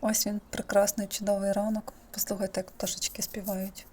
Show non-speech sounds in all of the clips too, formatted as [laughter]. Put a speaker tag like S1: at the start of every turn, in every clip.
S1: Ось він, прекрасний, чудовий ранок. Послухайте, як пташечки співають.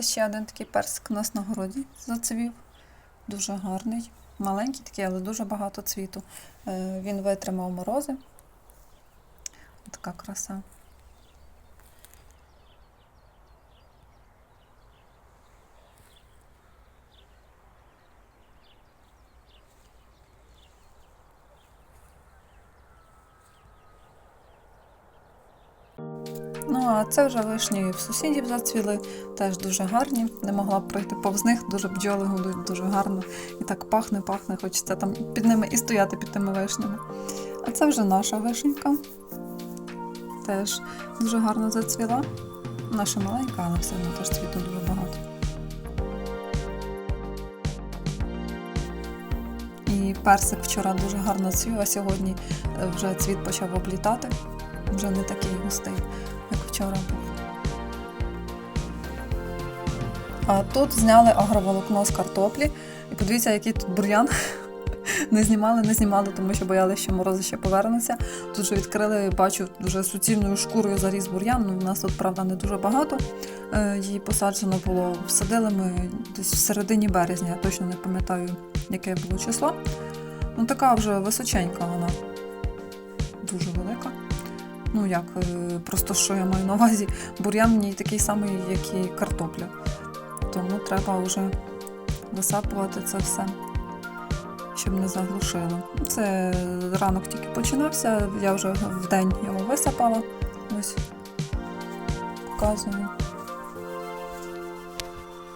S1: Це ще один такий персик у нас на городі зацвів. Дуже гарний. Маленький такий, але дуже багато цвіту. Е, Він витримав морози. Така краса. Ну, а це вже вишні в сусідів зацвіли, теж дуже гарні. Не могла б пройти повз них, дуже бджоли гудуть, дуже гарно. І так пахне, пахне, хочеться там під ними і стояти під тими вишнями. А це вже наша вишенька. Теж дуже гарно зацвіла. Наша маленька, але все одно теж цвіту дуже багато. І персик вчора дуже гарно цвів, а сьогодні е, вже цвіт почав облітати. Вже не такий густий, як вчора був. А тут зняли агроволокно з картоплі. І подивіться, який тут бур'ян. [laughs] Не знімали, не знімали, тому що боялися, що морози ще повернуться. Тут же відкрили, бачу, дуже суцільною шкурою заріс бур'ян. Ну, у нас тут, правда, не дуже багато. Е, Її посаджено було. Всадили ми десь в середині березня, я точно не пам'ятаю, яке було число. Ну, така вже височенька вона. Дуже велика. Ну як, е, просто що я маю на увазі, бур'ян в такий самий, як і картопля. Тому треба вже висапувати це все, щоб не заглушило. Це ранок тільки починався, я вже в день його висапала. Ось показую.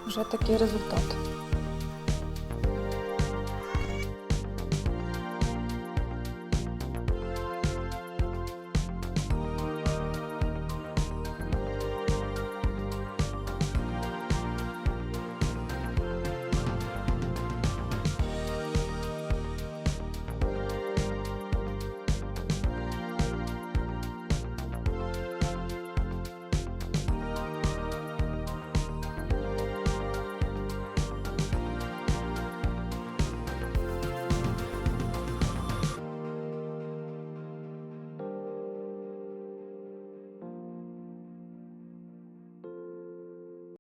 S1: Вже такий результат.